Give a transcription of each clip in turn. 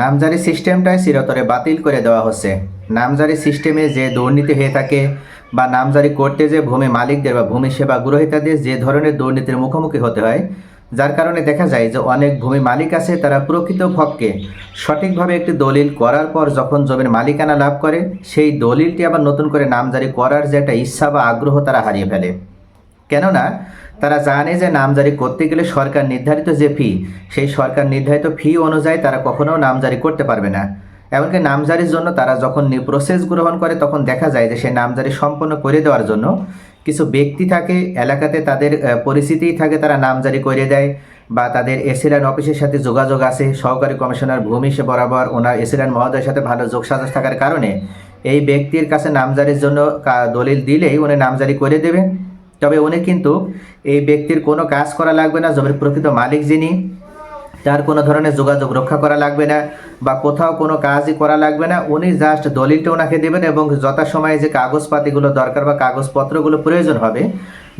নামজারি সিস্টেমটাই চিরতরে বাতিল করে দেওয়া হচ্ছে। নামজারি সিস্টেমে যে দুর্নীতি হয়ে থাকে বা নামজারি করতে যে ভূমি মালিকদের বা ভূমি সেবা গ্রহীতাদের যে ধরনের দুর্নীতির মুখোমুখি হতে হয়, যার কারণে দেখা যায় যে অনেক ভূমি মালিক আছে, তারা প্রকৃত পক্ষে সঠিকভাবে একটি দলিল করার পর যখন জমির মালিকানা লাভ করে, সেই দলিলটি আবার নতুন করে নামজারি করার যে একটা ইচ্ছা বা আগ্রহ তারা হারিয়ে ফেলে। কেননা তারা জানে যে নামজারি করতে গেলে সরকার নির্ধারিত যে ফি সেই সরকার নির্ধারিত ফি অনুযায়ী তারা কখনো নামজারি করতে পারবে না। এমনকি নামজারির জন্য তারা যখন প্রসেস গ্রহণ করে, তখন দেখা যায় যে সেই নামজারি সম্পন্ন করে দেওয়ার জন্য কিছু ব্যক্তি থাকে, এলাকাতে তাদের পরিচিতিই থাকে, তারা নামজারি করে দেয় বা তাদের এসিল্যান্ড অফিসের সাথে যোগাযোগ আছে, সহকারী কমিশনার ভূমি সে বরাবর, ওনার এসিল্যান্ড মহোদয়ের সাথে ভালো যোগসাজশ থাকার কারণে এই ব্যক্তির কাছে নামজারির জন্য দলিল দিলেই উনি নামজারি করে দেবে তবে উনি কিন্তু এই ব্যক্তির কোনো কাজ করা লাগবে না, জমির প্রকৃত মালিক যিনি, তার কোনো ধরনের যোগাযোগ রক্ষা করা লাগবে না বা কোথাও কোনো কাজই করা লাগবে না। উনি জাস্ট দলিলটা ওনাকে দেবেন এবং যথাসময়ে যে কাগজপাতিগুলো দরকার বা কাগজপত্রগুলো প্রয়োজন হবে,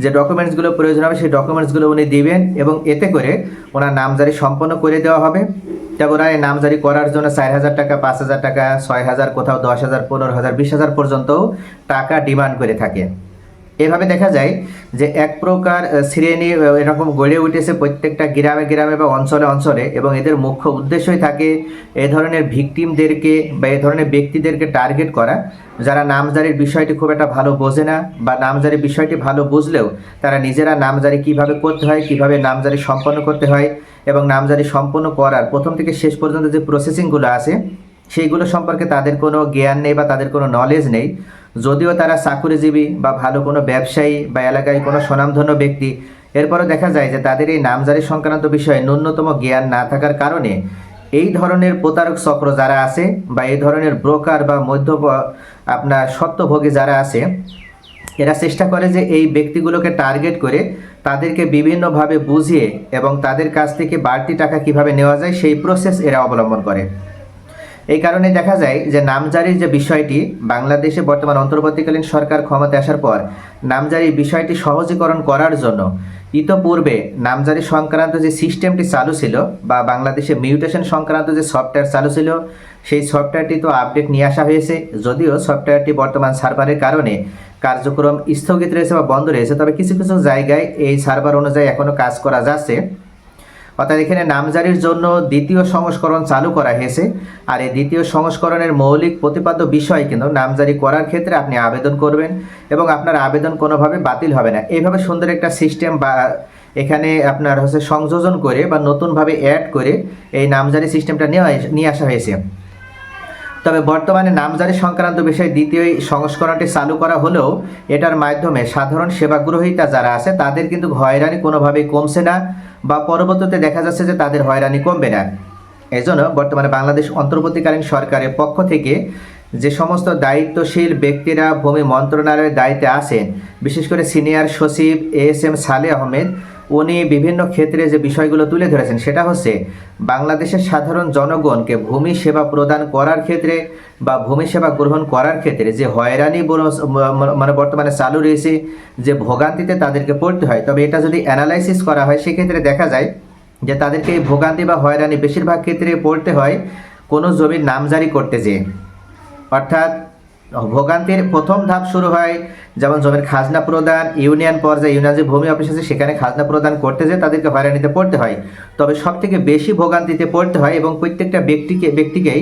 যে ডকুমেন্টসগুলো প্রয়োজন হবে, সেই ডকুমেন্টসগুলো উনি দিবেন এবং এতে করে ওনার নামজারি সম্পন্ন করে দেওয়া হবে। তবে ওনার এই নামজারি করার জন্য চার হাজার টাকা, পাঁচ হাজার টাকা, ছয় হাজার, কোথাও দশ হাজার, পনেরো হাজার, বিশ হাজার পর্যন্তও টাকা ডিমান্ড করে থাকে। এভাবে দেখা যায় যে এক প্রকার শ্রেণি এরকম গড়ে উঠেছে প্রত্যেকটা গ্রামে গ্রামে বা অঞ্চলে অঞ্চলে এবং এদের মুখ্য উদ্দেশ্যই থাকে এ ধরনের ভিকটিমদেরকে বা এ ধরনের ব্যক্তিদেরকে টার্গেট করা, যারা নামজারির বিষয়টি খুব একটা ভালো বোঝে না বা নামজারির বিষয়টি ভালো বুঝলেও তারা নিজেরা নামজারি কীভাবে করতে হয়, কীভাবে নামজারি সম্পন্ন করতে হয় এবং নামজারি সম্পন্ন করার প্রথম থেকে শেষ পর্যন্ত যে প্রসেসিংগুলো আছে, সেইগুলো সম্পর্কে তাদের কোনো জ্ঞান নেই বা তাদের কোনো নলেজ নেই। যদিও তারা চাকুরিজীবী বা ভালো কোনো ব্যবসায়ী বা এলাকায় কোনো স্বনামধন্য ব্যক্তি, এরপরও দেখা যায় যে তাদের এই নামজারি সংক্রান্ত বিষয়ে ন্যূনতম জ্ঞান না থাকার কারণে এই ধরনের প্রতারক চক্র যারা আছে বা এই ধরনের ব্রোকার বা মধ্য আপনার সত্যভোগী যারা আছে, এরা চেষ্টা করে যে এই ব্যক্তিগুলোকে টার্গেট করে তাদেরকে বিভিন্নভাবে বুঝিয়ে এবং তাদের কাছ থেকে বাড়তি টাকা কীভাবে নেওয়া যায় সেই প্রসেস এরা অবলম্বন করে। এই কারণে দেখা যায় যে নামজারির যে বিষয়টি বাংলাদেশে বর্তমান অন্তর্বর্তীকালীন সরকার ক্ষমতা আসার পর নামজারির বিষয়টি সহজীকরণ করার জন্য ইতপূর্বে নামজারি সংক্রান্ত যে সিস্টেমটি চালু ছিল বা বাংলাদেশে মিউটেশন সংক্রান্ত যে সফটওয়্যার চালু ছিল, সেই সফটওয়্যারটি তো আপডেট নিয়ে আসা হয়েছে। যদিও সফটওয়্যারটি বর্তমান সার্ভারের কারণে কার্যক্রম স্থগিত রয়েছে বা বন্ধ রয়েছে, তবে কিছু কিছু জায়গায় এই সার্ভার অনুযায়ী এখনও কাজ করা যাচ্ছে। অর্থাৎ এখানে নামজারির জন্য দ্বিতীয় সংস্করণ চালু করা হয়েছে। আর এই দ্বিতীয় সংস্করণের মৌলিক প্রতিপাদ্য বিষয় কিন্তু নামজারি করার ক্ষেত্রে আপনি আবেদন করবেন এবং আপনার আবেদন কোনোভাবে বাতিল হবে না। এইভাবে সুন্দর একটা সিস্টেম বা এখানে আপনার হচ্ছে সংযোজন করে বা নতুনভাবে অ্যাড করে এই নামজারি সিস্টেমটা নেওয়া নিয়ে আসা হয়েছে। তবে বর্তমানে নামজারি সংক্রান্ত বিষয়ে দ্বিতীয় সংস্করণটি চালু করা হলেও এটার মাধ্যমে সাধারণ সেবা গ্রহীতা যারা আছে, তাদের কিন্তু হয়রানি কোনোভাবেই কমছে না বা পরবর্তীতে দেখা যাচ্ছে যে তাদের হয়রানি কমবে না। এজন্য বর্তমানে বাংলাদেশ অন্তর্বর্তীকালীন সরকারের পক্ষ থেকে যে সমস্ত দায়িত্বশীল ব্যক্তিরা ভূমি মন্ত্রণালয়ের দায়িত্বে আছেন, বিশেষ করে সিনিয়র সচিব এ এস এম সালে আহমেদ উনি বিভিন্ন ক্ষেত্রে যে বিষয়গুলো তুলে ধরেছেন, সেটা হচ্ছে বাংলাদেশের সাধারণ জনগণকে ভূমি সেবা প্রদান করার ক্ষেত্রে বা ভূমি সেবা গ্রহণ করার ক্ষেত্রে যে হয়রানি মানে বর্তমানে চালু রয়েছে, যে ভোগান্তিতে তাদেরকে পড়তে হয়। তবে এটা যদি অ্যানালাইসিস করা হয়, সেক্ষেত্রে দেখা যায় যে তাদেরকে এই ভোগান্তি বা হয়রানি বেশিরভাগ ক্ষেত্রে পড়তে হয় কোনো জমির নামজারি করতে যেয়ে। অর্থাৎ ভোগান্তির প্রথম ধাপ শুরু হয় যেমন জমির খাজনা প্রদান, ইউনিয়ন পর্যায়ে ইউনিয়ন যে ভূমি অফিস আছে সেখানে খাজনা প্রদান করতে যে তাদেরকে হয়রানিতে পড়তে হয়। তবে সব থেকে বেশি ভোগান্তিতে পড়তে হয় এবং প্রত্যেকটা ব্যক্তিকে, ব্যক্তিকেই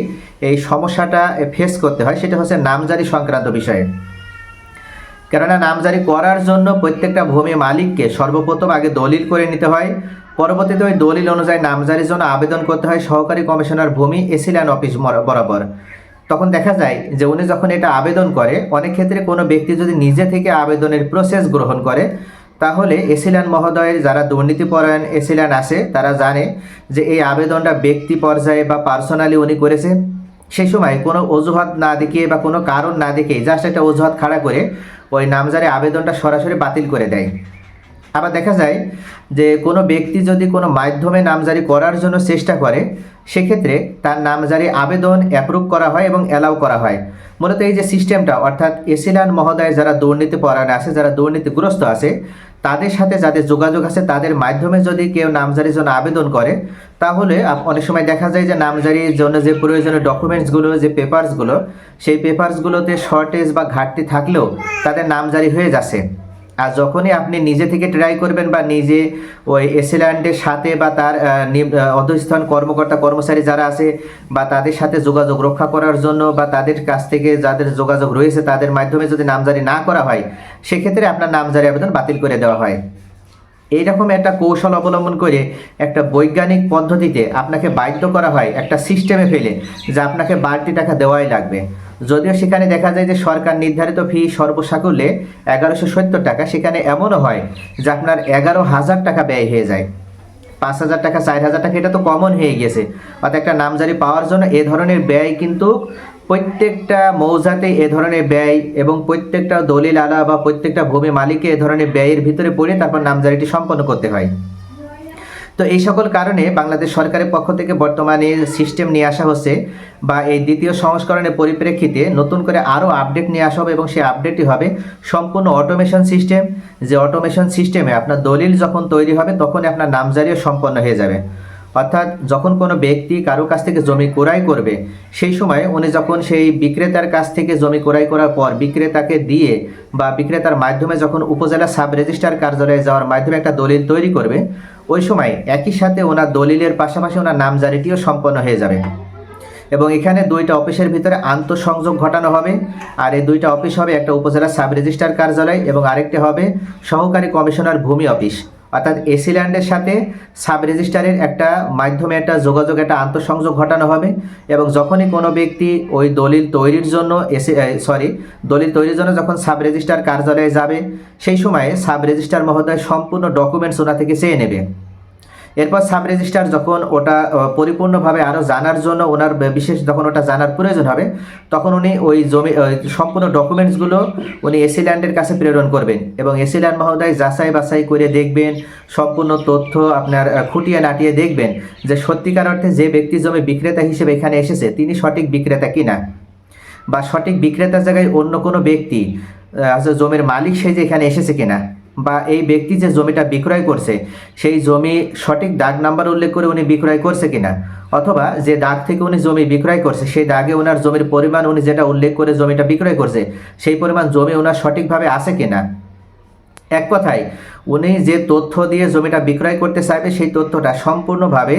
এই সমস্যাটা ফেস করতে হয়, সেটা হচ্ছে নামজারি সংক্রান্ত বিষয়ে। কেননা নামজারি করার জন্য প্রত্যেকটা ভূমি মালিককে সর্বপ্রথম আগে দলিল করে নিতে হয়। পরবর্তীতে ওই দলিল অনুযায়ী নামজারির জন্য আবেদন করতে হয় সহকারী কমিশনার ভূমি এসিল্যান্ড অফিস বরাবর। তখন দেখা যায় যে উনি যখন এটা আবেদন করে, অনেক ক্ষেত্রে কোনো ব্যক্তি যদি নিজে থেকে আবেদনের প্রসেস গ্রহণ করে, তাহলে এসিল্যান্ড মহোদয়ের যারা দুর্নীতিপরায়ণ এসিলান আছে, তারা জানে যে এই আবেদনটা ব্যক্তি পর্যায়ে বা পার্সোনালি উনি করেছে। সেই সময় কোনো অজুহাত না দেখিয়ে বা কোনো কারণ না দেখিয়ে জাস্ট একটা অজুহাত খাড়া করে ওই নামজারি আবেদনটা সরাসরি বাতিল করে দেয়। আবার দেখা যায় যে কোনো ব্যক্তি যদি কোনো মাধ্যমে নামজারি করার জন্য চেষ্টা করে, সেক্ষেত্রে তার নামজারি আবেদন অ্যাপ্রুভ করা হয় এবং অ্যালাউ করা হয়। মূলত এই যে সিস্টেমটা অর্থাৎ এসিলান মহোদয় যারা দুর্নীতি পরায়ণ আছে, যারা দুর্নীতিগ্রস্ত আছে, তাদের সাথে যাদের যোগাযোগ আছে, তাদের মাধ্যমে যদি কেউ নামজারির জন্য আবেদন করে, তাহলে অনেক সময় দেখা যায় যে নামজারির জন্য যে প্রয়োজনীয় ডকুমেন্টসগুলো যে পেপারসগুলো সেই পেপারসগুলোতে শর্টেজ বা ঘাটতি থাকলেও তাদের নামজারি হয়ে যাচ্ছে। আর যখনই আপনি নিজে থেকে ট্রাই করবেন বা নিজে ওই এসিল্যান্ডের সাথে বা তার নিম- কর্মকর্তা, কর্মচারী যারা আছে বা তাদের সাথে যোগাযোগ রক্ষা করার জন্য বা তাদের কাছ থেকে যাদের যোগাযোগ রয়েছে তাদের মাধ্যমে যদি নামজারি না করা হয়, সেক্ষেত্রে আপনার নামজারি আবেদন বাতিল করে দেওয়া হয়। এইরকম একটা কৌশল অবলম্বন করে একটা বৈজ্ঞানিক পদ্ধতিতে আপনাকে বাধ্য করা হয় একটা সিস্টেমে ফেলে যে আপনাকে বাড়তি টাকা দেওয়াই লাগবে। যদিও সেখানে দেখা যায় যে সরকার নির্ধারিত ফি সর্বসাকুল্যে এগারোশো সত্তর টাকা, সেখানে এমনও হয় যে আপনার এগারো হাজার টাকা ব্যয় হয়ে যায়। পাঁচ হাজার টাকা, চার হাজার টাকা, এটা তো কমন হয়ে গেছে অর্থাৎ একটা নামজারি পাওয়ার জন্য এ ধরনের ব্যয় কিন্তু প্রত্যেকটা মৌজাতে এ ধরনের ব্যয় এবং প্রত্যেকটা দলিল আলা বা প্রত্যেকটা ভূমি মালিককে এ ধরনের ব্যয়ের ভিতরে পড়ে তারপর নামজারিটি সম্পন্ন করতে হয়। তো এই সকল কারণে বাংলাদেশ সরকারের পক্ষ থেকে বর্তমানে সিস্টেম নিয়ে আসা হচ্ছে বা এই দ্বিতীয় সংস্করণের পরিপ্রেক্ষিতে নতুন করে আরও আপডেট নিয়ে আসা হবে এবং সেই আপডেটটি হবে সম্পূর্ণ অটোমেশন সিস্টেম। যে অটোমেশন সিস্টেমে আপনার দলিল যখন তৈরি হবে, তখনই আপনার নামজারিও সম্পন্ন হয়ে যাবে। অর্থাৎ যখন কোনো ব্যক্তি কারও কাছ থেকে জমি ক্রয় করবে, সেই সময় উনি যখন সেই বিক্রেতার কাছ থেকে জমি ক্রয় করার পর বিক্রেতাকে দিয়ে বা বিক্রেতার মাধ্যমে যখন উপজেলা সাব রেজিস্ট্রার কার্যালয়ে যাওয়ার মাধ্যমে একটা দলিল তৈরি করবে ওই সময় একই সাথে ওনার দলিলের পাশাপাশি ওনার নামজারিটিও সম্পন্ন হয়ে যাবে। এবং এখানে দুইটা অফিসের ভিতরে আন্তঃসংযোগ ঘটানো হবে। আর এই দুইটা অফিস হবে একটা উপজেলা সাব রেজিস্ট্রার কার্যালয় এবং আরেকটি হবে সহকারী কমিশনার ভূমি অফিস। অর্থাৎ এসি ল্যান্ডের সাথে সাব রেজিস্টারের একটা মাধ্যমে একটা যোগাযোগ, একটা আন্তঃসংযোগ ঘটানো হবে এবং যখনই কোনো ব্যক্তি ওই দলিল তৈরির জন্য এসি সরি দলিল তৈরির জন্য যখন সাব রেজিস্টার কার্যালয়ে যাবে, সেই সময়ে সাব রেজিস্টার মহোদয় সম্পূর্ণ ডকুমেন্টস ওনা থেকে চেয়ে নেবে। এরপর সাব রেজিস্ট্রার যখন ওটা পরিপূর্ণভাবে আরও জানার জন্য ওনার বিশেষ যখন ওটা জানার প্রয়োজন হবে, তখন উনি ওই জমি সম্পূর্ণ ডকুমেন্টসগুলো উনি এসি ল্যান্ডের কাছে প্রেরণ করবেন এবং এসি ল্যান্ড মহোদয় যাচাই বাছাই করে দেখবেন, সম্পূর্ণ তথ্য আপনার খুঁটিয়ে নাটিয়ে দেখবেন যে সত্যিকার অর্থে যে ব্যক্তি জমি বিক্রেতা হিসেবে এখানে এসেছে, তিনি সঠিক বিক্রেতা কিনা? বা সঠিক বিক্রেতার জায়গায় অন্য কোনো ব্যক্তি জমির মালিক সে যে এখানে এসেছে কিনা? বা এই ব্যক্তি যে জমিটা বিক্রয় করছে, সেই জমি সঠিক দাগ নাম্বার উল্লেখ করে উনি বিক্রয় করছে কিনা? অথবা যে দাগ থেকে উনি জমি বিক্রয় করছে, সেই দাগে ওনার জমির পরিমাণ উনি যেটা উল্লেখ করে জমিটা বিক্রয় করছে, সেই পরিমাণ জমি ওনার সঠিকভাবে আছে কিনা? এক কথায়, উনি যে তথ্য দিয়ে জমিটা বিক্রয় করতে চাইবে, সেই তথ্যটা সম্পূর্ণভাবে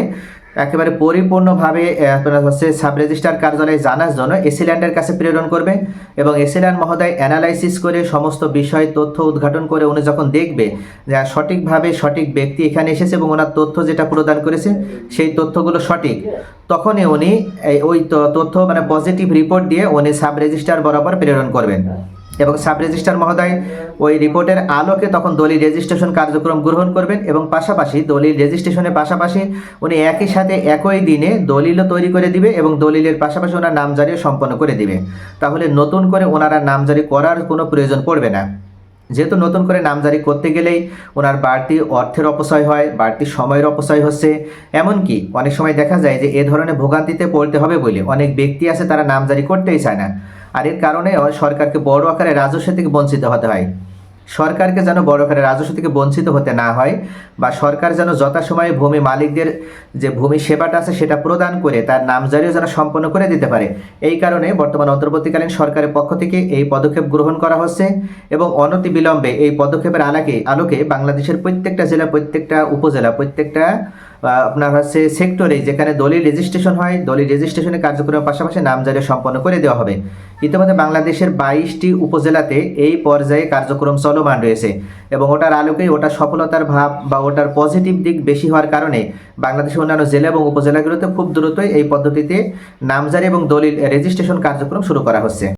একেবারে পরিপূর্ণভাবে আপনার হচ্ছে সাব রেজিস্ট্রার কার্যালয়ে জানার জন্য এসিল্যান্ডের কাছে প্রেরণ করবে এবং এসিল্যান্ড মহোদয় অ্যানালাইসিস করে সমস্ত বিষয়, তথ্য উদ্ঘাটন করে উনি যখন দেখবে যে সঠিকভাবে সঠিক ব্যক্তি এখানে এসেছে এবং ওনার তথ্য যেটা প্রদান করেছে, সেই তথ্যগুলো সঠিক, তখনই উনি ওই তথ্য মানে পজিটিভ রিপোর্ট দিয়ে উনি সাব রেজিস্ট্রার বরাবর প্রেরণ করবেন। এবং সাব রেজিস্ট্রার মহোদয় ওই রিপোর্টের আলোকে তখন দলিল রেজিস্ট্রেশন কার্যক্রম গ্রহণ করবেন এবং পাশাপাশি দলিল রেজিস্ট্রেশনের পাশাপাশি উনি একই সাথে একই দিনে দলিলও তৈরি করে দিবে এবং দলিলের পাশাপাশি ওনার নামজারিও সম্পন্ন করে দিবে। তাহলে নতুন করে ওনারা নামজারি করার কোনো প্রয়োজন পড়বে না। যেহেতু নতুন করে নামজারি করতে গেলেই ওনার বাড়তি অর্থের অপচয় হয়, বাড়তি সময়ের অপচয় হচ্ছে। এমনকি অনেক সময় দেখা যায় যে এ ধরনের ভোগান্তিতে পড়তে হবে বলে অনেক ব্যক্তি আছে তারা নামজারি করতেই চায় না। আর এর কারণে সরকারকে বড় আকারে রাজস্ব থেকে বঞ্চিত হতে হয়। সরকারকে যেন বড় আকারে রাজস্ব থেকে বঞ্চিত হতে না হয় বা সরকার যেন যথাসময়ে ভূমি মালিকদের যে ভূমি সেবাটা আছে সেটা প্রদান করে তার নামজারিও যেন সম্পন্ন করে দিতে পারে। এই কারণে বর্তমান অন্তর্বর্তীকালীন সরকারের পক্ষ থেকে এই পদক্ষেপ গ্রহণ করা হচ্ছে এবং অনতি বিলম্বে এই পদক্ষেপের আলোকে আলোকে বাংলাদেশের প্রত্যেকটা জেলা, প্রত্যেকটা উপজেলা, প্রত্যেকটা আপনার হচ্ছে সেক্টরে যেখানে দলিল রেজিস্ট্রেশন হয়, দলিল রেজিস্ট্রেশনের কার্যক্রমের পাশাপাশি নামজারি সম্পন্ন করে দেওয়া হবে। ইতিমধ্যে বাংলাদেশের বাইশটি উপজেলাতে এই পর্যায়ে কার্যক্রম চলমান রয়েছে এবং ওটার আলোকেই ওটার সফলতার ভাব বা ওটার পজিটিভ দিক বেশি হওয়ার কারণে বাংলাদেশের অন্যান্য জেলা এবং উপজেলাগুলোতে খুব দ্রুতই এই পদ্ধতিতে নামজারি এবং দলিল রেজিস্ট্রেশন কার্যক্রম শুরু করা হচ্ছে।